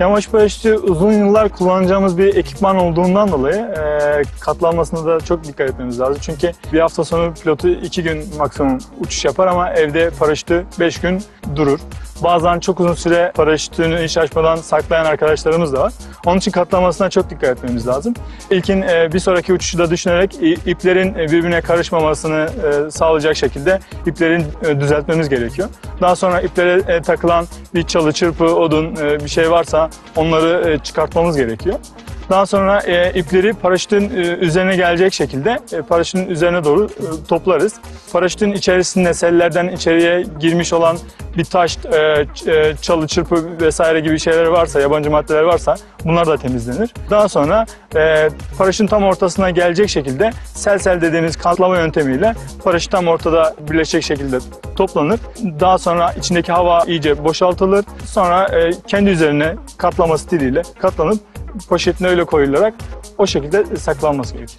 Yamaç paraşütü uzun yıllar kullanacağımız bir ekipman olduğundan dolayı e, katlanmasına da çok dikkat etmemiz lazım. Çünkü bir hafta sonu pilotu iki gün maksimum uçuş yapar ama evde paraşütü beş gün durur. Bazen çok uzun süre paraşütünü hiç açmadan saklayan arkadaşlarımız da var. Onun için katlanmasına çok dikkat etmemiz lazım. İlkin e, bir sonraki uçuşu da düşünerek iplerin e, birbirine karışmamasını e, sağlayacak şekilde iplerin düzeltmemiz gerekiyor. Daha sonra iplere takılan bir çalı, çırpı, odun bir şey varsa onları çıkartmamız gerekiyor. Daha sonra e, ipleri paraşütün e, üzerine gelecek şekilde e, paraşütün üzerine doğru e, toplarız. Paraşütün içerisinde sellerden içeriye girmiş olan bir taş, e, e, çalı, çırpı vesaire gibi şeyler varsa, yabancı maddeler varsa bunlar da temizlenir. Daha sonra e, paraşütün tam ortasına gelecek şekilde sel sel dediğimiz katlama yöntemiyle paraşüt tam ortada birleşecek şekilde toplanır. Daha sonra içindeki hava iyice boşaltılır. Sonra e, kendi üzerine katlama stiliyle katlanıp poşetine öyle koyularak o şekilde saklanması gerekir.